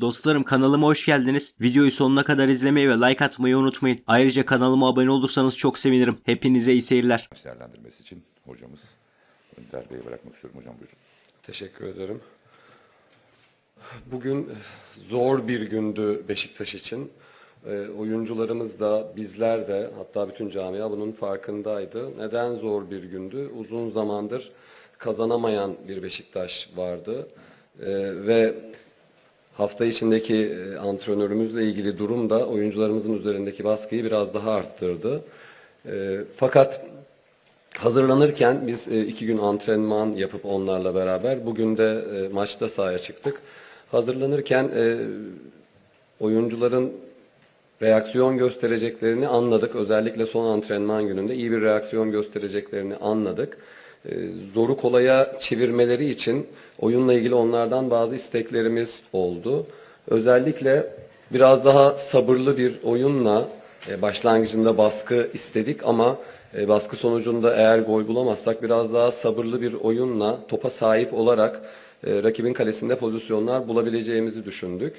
Dostlarım kanalıma hoş geldiniz. Videoyu sonuna kadar izlemeyi ve like atmayı unutmayın. Ayrıca kanalıma abone olursanız çok sevinirim. Hepinize iyi seyirler. değerlendirmesi için hocamız Önder Bey'e bırakmak istiyorum. Hocam buyurun. Teşekkür ederim. Bugün zor bir gündü Beşiktaş için. E, oyuncularımız da bizler de hatta bütün camia bunun farkındaydı. Neden zor bir gündü? Uzun zamandır kazanamayan bir Beşiktaş vardı. E, ve hafta içindeki e, antrenörümüzle ilgili durum da oyuncularımızın üzerindeki baskıyı biraz daha arttırdı. E, fakat Hazırlanırken biz e, iki gün antrenman yapıp onlarla beraber bugün de maçta sahaya çıktık. Hazırlanırken oyuncuların reaksiyon göstereceklerini anladık. Özellikle son antrenman gününde iyi bir reaksiyon göstereceklerini anladık. E, zoru kolaya çevirmeleri için oyunla ilgili onlardan bazı isteklerimiz oldu. Özellikle biraz daha sabırlı bir oyunla e, başlangıcında baskı istedik ama e, baskı sonucunda eğer gol bulamazsak biraz daha sabırlı bir oyunla topa sahip olarak rakibin kalesinde pozisyonlar bulabileceğimizi düşündük.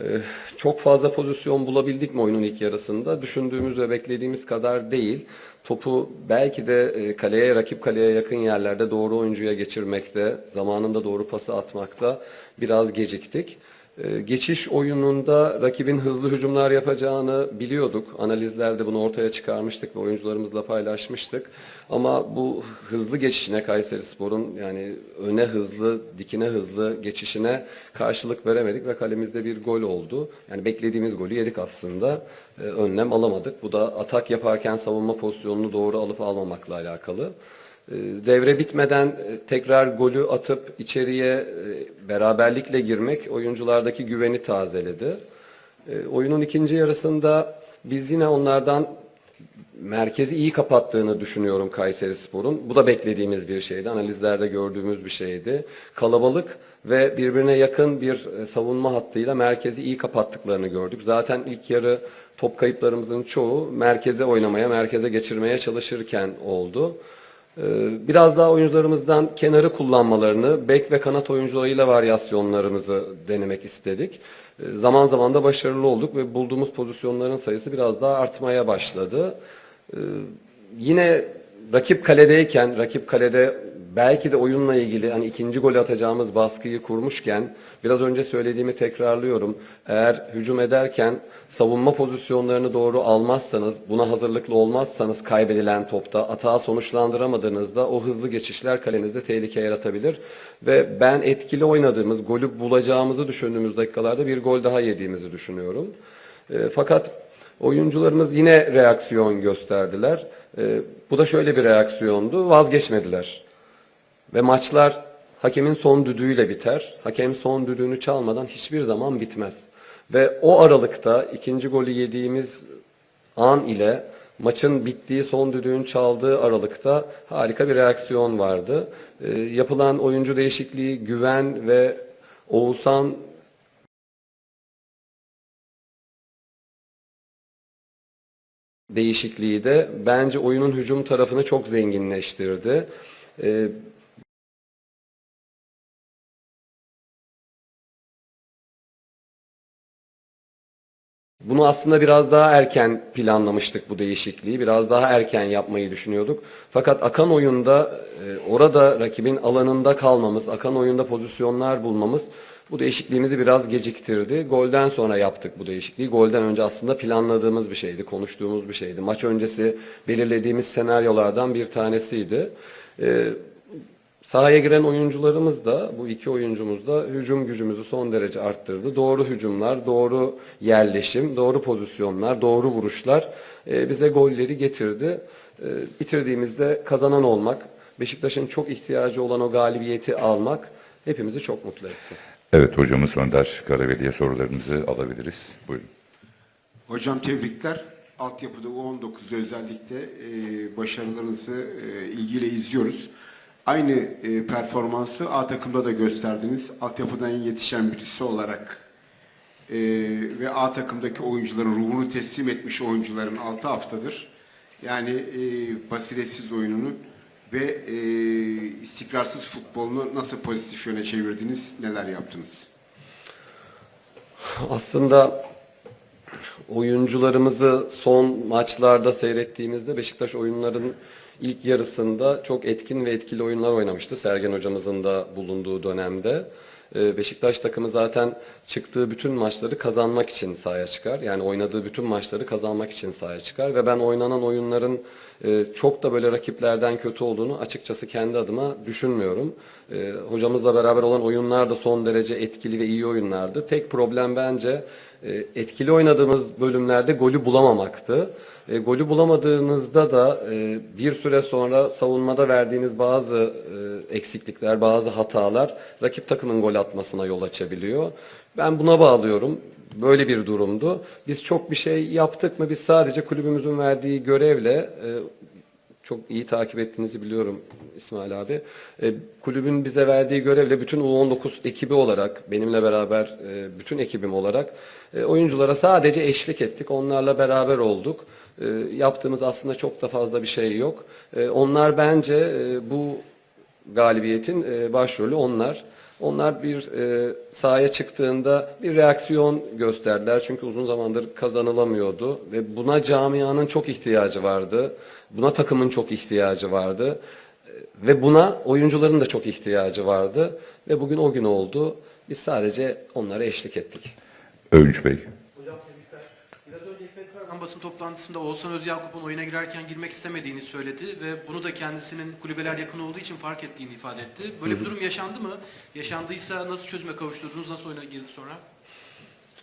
Ee, Çok fazla pozisyon bulabildik mi oyunun ilk yarısında? Düşündüğümüz ve beklediğimiz kadar değil. Topu belki de e, kaleye, rakip kaleye yakın yerlerde doğru oyuncuya geçirmekte, zamanında doğru pası atmakta biraz geciktik. Ee, Geçiş oyununda rakibin hızlı hücumlar yapacağını biliyorduk. Analizlerde bunu ortaya çıkarmıştık ve oyuncularımızla paylaşmıştık. Ama bu hızlı geçişine Kayserispor'un yani öne hızlı, dikine hızlı geçişine karşılık veremedik ve kalemizde bir gol oldu. Yani beklediğimiz golü yedik aslında. Ee, önlem alamadık. Bu da atak yaparken savunma pozisyonunu doğru alıp almamakla alakalı. Ee, Devre bitmeden e, tekrar golü atıp içeriye e, beraberlikle girmek oyunculardaki güveni tazeledi. E, Oyunun ikinci yarısında biz yine onlardan merkezi iyi kapattığını düşünüyorum Kayserispor'un. Bu da beklediğimiz bir şeydi. Analizlerde gördüğümüz bir şeydi. Kalabalık ve birbirine yakın bir e, savunma hattıyla merkezi iyi kapattıklarını gördük. Zaten ilk yarı top kayıplarımızın çoğu merkeze oynamaya, merkeze geçirmeye çalışırken oldu. Ee, Biraz daha oyuncularımızdan kenarı kullanmalarını, bek ve kanat oyuncularıyla varyasyonlarımızı denemek istedik. Ee, Zaman zaman da başarılı olduk ve bulduğumuz pozisyonların sayısı biraz daha artmaya başladı. Ee, Yine rakip kaledeyken, rakip kalede belki de oyunla ilgili hani ikinci gol atacağımız baskıyı kurmuşken biraz önce söylediğimi tekrarlıyorum. Eğer hücum ederken savunma pozisyonlarını doğru almazsanız, buna hazırlıklı olmazsanız kaybedilen topta atağı sonuçlandıramadığınızda o hızlı geçişler kalenizde tehlike yaratabilir. Ve ben etkili oynadığımız, golü bulacağımızı düşündüğümüz dakikalarda bir gol daha yediğimizi düşünüyorum. E, fakat oyuncularımız yine reaksiyon gösterdiler. E, bu da şöyle bir reaksiyondu, vazgeçmediler. Ve maçlar hakemin son düdüğüyle biter. Hakem son düdüğünü çalmadan hiçbir zaman bitmez. Ve o aralıkta ikinci golü yediğimiz an ile maçın bittiği son düdüğün çaldığı aralıkta harika bir reaksiyon vardı. Ee, yapılan oyuncu değişikliği, güven ve Oğuzhan değişikliği de bence oyunun hücum tarafını çok zenginleştirdi. Ee, Bunu aslında biraz daha erken planlamıştık bu değişikliği. Biraz daha erken yapmayı düşünüyorduk. Fakat akan oyunda e, orada rakibin alanında kalmamız, akan oyunda pozisyonlar bulmamız bu değişikliğimizi biraz geciktirdi. Golden sonra yaptık bu değişikliği. Golden önce aslında planladığımız bir şeydi, konuştuğumuz bir şeydi. Maç öncesi belirlediğimiz senaryolardan bir tanesiydi. E, Sahaya giren oyuncularımız da, bu iki oyuncumuz da hücum gücümüzü son derece arttırdı. Doğru hücumlar, doğru yerleşim, doğru pozisyonlar, doğru vuruşlar e, bize golleri getirdi. E, bitirdiğimizde kazanan olmak, Beşiktaş'ın çok ihtiyacı olan o galibiyeti almak hepimizi çok mutlu etti. Evet hocamız Önder Karaveli'ye sorularınızı alabiliriz. Buyurun. Hocam tebrikler. Altyapıda U19'da özellikle e, başarılarınızı e, ilgiyle izliyoruz. Aynı e, performansı A takımda da gösterdiniz. Altyapıdan yetişen birisi olarak e, ve A takımdaki oyuncuların ruhunu teslim etmiş oyuncuların 6 haftadır. Yani e, basiretsiz oyununu ve e, istikrarsız futbolunu nasıl pozitif yöne çevirdiniz, neler yaptınız? Aslında oyuncularımızı son maçlarda seyrettiğimizde Beşiktaş oyunların ilk yarısında çok etkin ve etkili oyunlar oynamıştı Sergen hocamızın da bulunduğu dönemde. Ee, Beşiktaş takımı zaten çıktığı bütün maçları kazanmak için sahaya çıkar. Yani oynadığı bütün maçları kazanmak için sahaya çıkar ve ben oynanan oyunların e, çok da böyle rakiplerden kötü olduğunu açıkçası kendi adıma düşünmüyorum. E, Hocamızla beraber olan oyunlar da son derece etkili ve iyi oyunlardı. Tek problem bence etkili oynadığımız bölümlerde golü bulamamaktı. E, golü bulamadığınızda da e, bir süre sonra savunmada verdiğiniz bazı e, eksiklikler, bazı hatalar rakip takımın gol atmasına yol açabiliyor. Ben buna bağlıyorum. Böyle bir durumdu. Biz çok bir şey yaptık mı? Biz sadece kulübümüzün verdiği görevle e, çok iyi takip ettiğinizi biliyorum İsmail abi. E, kulübün bize verdiği görevle bütün U19 ekibi olarak, benimle beraber e, bütün ekibim olarak e, oyunculara sadece eşlik ettik. Onlarla beraber olduk. E, yaptığımız aslında çok da fazla bir şey yok. E, onlar bence e, bu galibiyetin e, başrolü onlar. Onlar bir e, sahaya çıktığında bir reaksiyon gösterdiler. Çünkü uzun zamandır kazanılamıyordu ve buna camianın çok ihtiyacı vardı. Buna takımın çok ihtiyacı vardı. E, ve buna oyuncuların da çok ihtiyacı vardı. Ve bugün o gün oldu. Biz sadece onlara eşlik ettik. Övünç Bey. Karaman basın toplantısında Oğuzhan Özyakup'un oyuna girerken girmek istemediğini söyledi ve bunu da kendisinin kulübeler yakın olduğu için fark ettiğini ifade etti. Böyle bir durum yaşandı mı? Yaşandıysa nasıl çözüme kavuşturdunuz? Nasıl oyuna girdi sonra?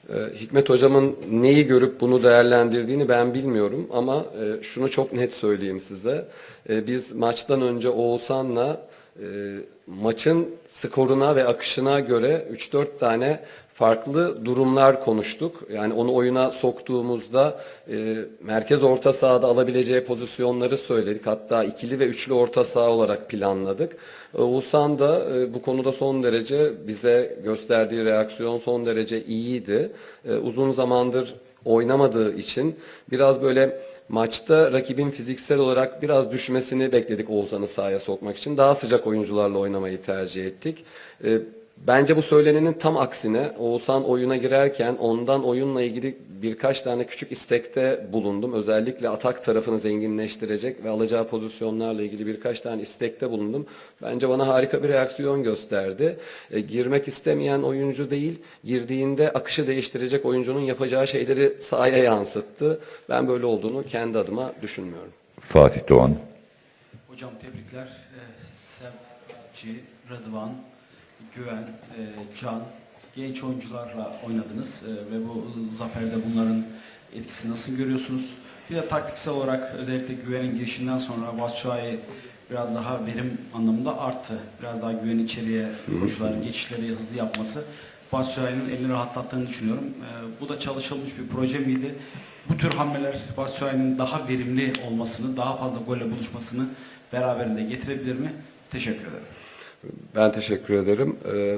Ee, Hikmet hocamın neyi görüp bunu değerlendirdiğini ben bilmiyorum ama e, şunu çok net söyleyeyim size. E, Biz maçtan önce Oğuzhan'la e, maçın skoruna ve akışına göre 3-4 tane farklı durumlar konuştuk. Yani onu oyuna soktuğumuzda e, merkez orta sahada alabileceği pozisyonları söyledik. Hatta ikili ve üçlü orta saha olarak planladık. E, da e, bu konuda son derece bize gösterdiği reaksiyon son derece iyiydi. E, uzun zamandır oynamadığı için biraz böyle maçta rakibin fiziksel olarak biraz düşmesini bekledik Oğuzhan'ı sahaya sokmak için. Daha sıcak oyuncularla oynamayı tercih ettik. E, Bence bu söylenenin tam aksine Oğuzhan oyuna girerken ondan oyunla ilgili birkaç tane küçük istekte bulundum. Özellikle atak tarafını zenginleştirecek ve alacağı pozisyonlarla ilgili birkaç tane istekte bulundum. Bence bana harika bir reaksiyon gösterdi. E, girmek istemeyen oyuncu değil, girdiğinde akışı değiştirecek oyuncunun yapacağı şeyleri sahaya yansıttı. Ben böyle olduğunu kendi adıma düşünmüyorum. Fatih Doğan. Hocam tebrikler. Ee, Sevci, Rıdvan, Güven, e, Can, genç oyuncularla oynadınız Ee, ve bu zaferde bunların etkisini nasıl görüyorsunuz? Bir de taktiksel olarak özellikle Güven'in girişinden sonra Batshuayi biraz daha verim anlamında arttı. Biraz daha Güven içeriye koşular, geçişleri hızlı yapması Batshuayi'nin elini rahatlattığını düşünüyorum. Ee, bu da çalışılmış bir proje miydi? Bu tür hamleler Batshuayi'nin daha verimli olmasını, daha fazla golle buluşmasını beraberinde getirebilir mi? Teşekkür ederim. Ben teşekkür ederim. Ee,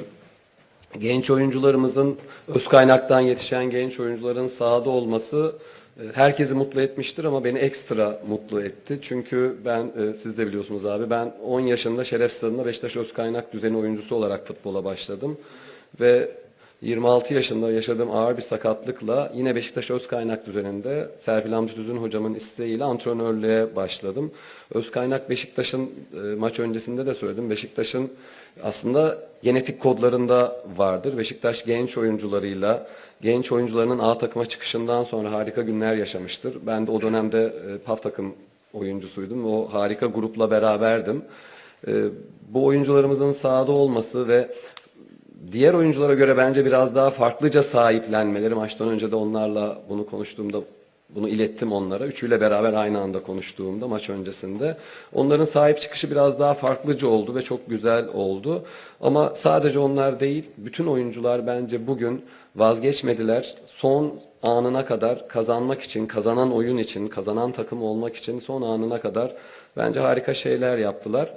genç oyuncularımızın öz kaynaktan yetişen genç oyuncuların sahada olması e, herkesi mutlu etmiştir ama beni ekstra mutlu etti. Çünkü ben e, siz de biliyorsunuz abi ben 10 yaşında Şeref Stadı'nda Beşiktaş öz kaynak düzeni oyuncusu olarak futbola başladım ve 26 yaşında yaşadığım ağır bir sakatlıkla yine Beşiktaş öz kaynak düzeninde Serpil Hamdi Tüzün hocamın isteğiyle antrenörlüğe başladım. Öz kaynak Beşiktaş'ın e, maç öncesinde de söyledim. Beşiktaş'ın aslında genetik kodlarında vardır. Beşiktaş genç oyuncularıyla genç oyuncularının A takıma çıkışından sonra harika günler yaşamıştır. Ben de o dönemde e, PAF takım oyuncusuydum. O harika grupla beraberdim. E, bu oyuncularımızın sahada olması ve diğer oyunculara göre bence biraz daha farklıca sahiplenmeleri maçtan önce de onlarla bunu konuştuğumda bunu ilettim onlara. Üçüyle beraber aynı anda konuştuğumda maç öncesinde. Onların sahip çıkışı biraz daha farklıca oldu ve çok güzel oldu. Ama sadece onlar değil, bütün oyuncular bence bugün vazgeçmediler. Son anına kadar kazanmak için, kazanan oyun için, kazanan takım olmak için son anına kadar bence harika şeyler yaptılar.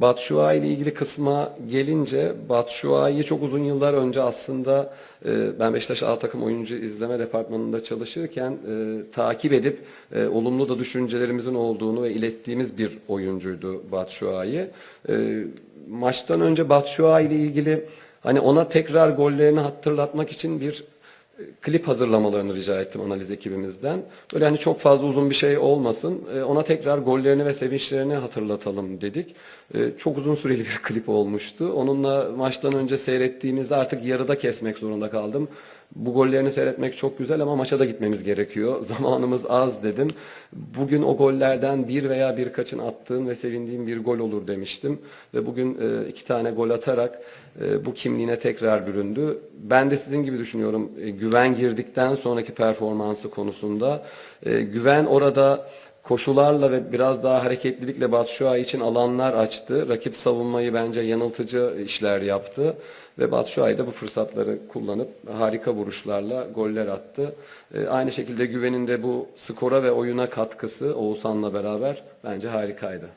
Batshuayi ile ilgili kısma gelince Batshuayi'yi çok uzun yıllar önce aslında e, ben Beşiktaş A takım oyuncu izleme departmanında çalışırken e, takip edip e, olumlu da düşüncelerimizin olduğunu ve ilettiğimiz bir oyuncuydu Batshuayi. E, maçtan önce Batshuayi ile ilgili hani ona tekrar gollerini hatırlatmak için bir klip hazırlamalarını rica ettim analiz ekibimizden. Böyle hani çok fazla uzun bir şey olmasın. E, ona tekrar gollerini ve sevinçlerini hatırlatalım dedik. E, çok uzun süreli bir klip olmuştu. Onunla maçtan önce seyrettiğimizde artık yarıda kesmek zorunda kaldım. Bu gollerini seyretmek çok güzel ama maça da gitmemiz gerekiyor. Zamanımız az dedim. Bugün o gollerden bir veya birkaçın attığım ve sevindiğim bir gol olur demiştim. Ve bugün e, iki tane gol atarak e, bu kimliğine tekrar büründü. Ben de sizin gibi düşünüyorum. E, güven girdikten sonraki performansı konusunda. Güven orada koşularla ve biraz daha hareketlilikle Batshuayi için alanlar açtı. Rakip savunmayı bence yanıltıcı işler yaptı. Ve Batshuayi de bu fırsatları kullanıp harika vuruşlarla goller attı. E, aynı şekilde güvenin de bu skora ve oyuna katkısı Oğuzhan'la beraber bence harikaydı.